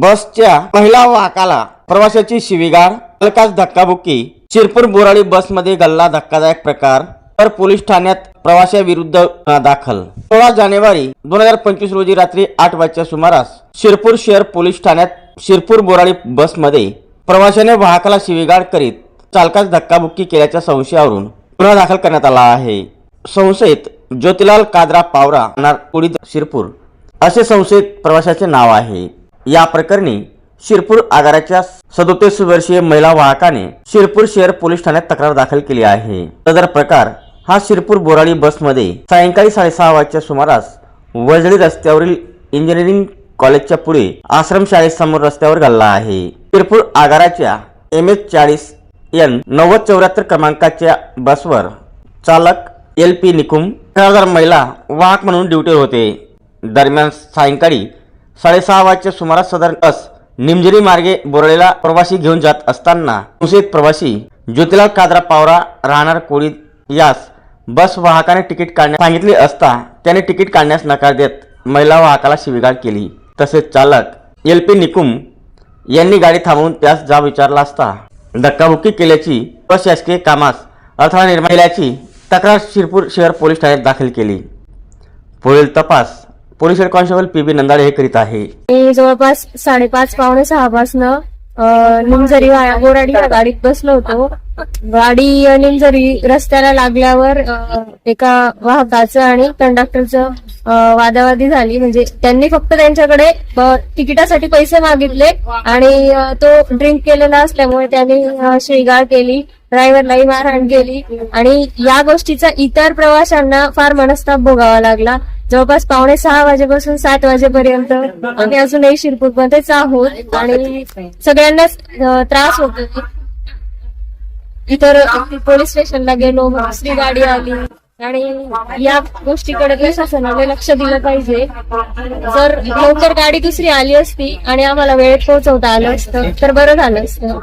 बसच्या महिला वाहकाला प्रवाशाची शिवीगाळ हलकाच धक्काबुक्की शिरपूर बोराळी बसमध्ये गल्ला धक्कादायक प्रकार तर पोलीस ठाण्यात प्रवाशाविरुद्ध गुन्हा दाखल. सोळा जानेवारी दोन हजार पंचवीस रोजी रात्री आठ वाजच्या सुमारास शिरपूर शहर पोलीस ठाण्यात शिरपूर बोराळी बसमध्ये प्रवाशाने वाहकाला शिवीगाळ करीत चालकास धक्काबुक्की केल्याच्या संशयावरून गुन्हा दाखल करण्यात आला आहे. संशयित ज्योतिलाल कादरा पावरा शिरपूर. असे संशयित प्रवाशाचे नाव आहे. या प्रकरणी शिरपूर आगाराच्या सदोतीस वर्षीय महिला वाहकाने शिरपूर शहर पोलीस ठाण्यात तक्रार दाखल केली आहे. सदर प्रकार हा शिरपूर बोराळी बसमध्ये सायंकाळी साडेसहा वाजच्या सुमारास वजळी रस्त्यावरील इंजिनिअरिंग कॉलेजच्या पुढे आश्रमशाळेसमोर रस्त्यावर घालला आहे. शिरपूर आगाराच्या एम एच चाळीस एन नव्वद चौऱ्याहत्तर क्रमांकाच्या बसवर चालक एल पी निकुम हजार महिला वाहक म्हणून ड्युटीवर होते. दरम्यान सायंकाळी साडेसहा वाजच्या सुमारास सदर बस निमजिरी मार्गे बोरळेला प्रवासी घेऊन जात असताना एक प्रवासी ज्योतिलाल कादरा पावरा राहणार कोळी यास बस वाहकाने तिकीट काढण्यास सांगितले असता त्याने तिकीट काढण्यास नकार देत महिला वाहकाला शिवीगाळ केली. तसेच चालक एल पी निकुम यांनी गाडी थांबवून त्यास जाब विचारला असता. धक्काबुक्की केल्याची अशासकीय कामास अडथळा निर्माण केल्याची तक्रार शिरपूर शहर पोलीस ठाण्यात दाखल केली. पुढील तपास police head constable P B Nandale हे करीत आहे. मी जवळपास साडेपाच पावणे सहा पासनं निमझरी गोराडी गाडीत बसलो होतो. गाडी निमझरी रस्त्याला लागल्यावर एका वाहकाचं आणि कंडक्टरचं वादावादी झाली. म्हणजे त्यांनी फक्त त्यांच्याकडे तिकिटासाठी पैसे मागितले आणि तो ड्रिंक केलेला असल्यामुळे त्यांनी अ, केली ड्रायव्हरलाही मारहाण केली. आणि या गोष्टीचा इतर प्रवाशांना फार मनस्ताप भोगावा लागला. जवळपास पावणे सहा वाजेपासून सात वाजेपर्यंत आम्ही अजूनही शिरपूरमध्येच आहोत आणि सगळ्यांनाच त्रास होतो. इतर पोलीस स्टेशनला गेलो दुसरी गाडी आली. आणि या गोष्टीकडे प्रशासनाने लक्ष दिलं पाहिजे. जर लवकर गाडी दुसरी आली असती आणि आम्हाला वेळेत पोहोचवता आलं असतं तर बरं झालं असतं.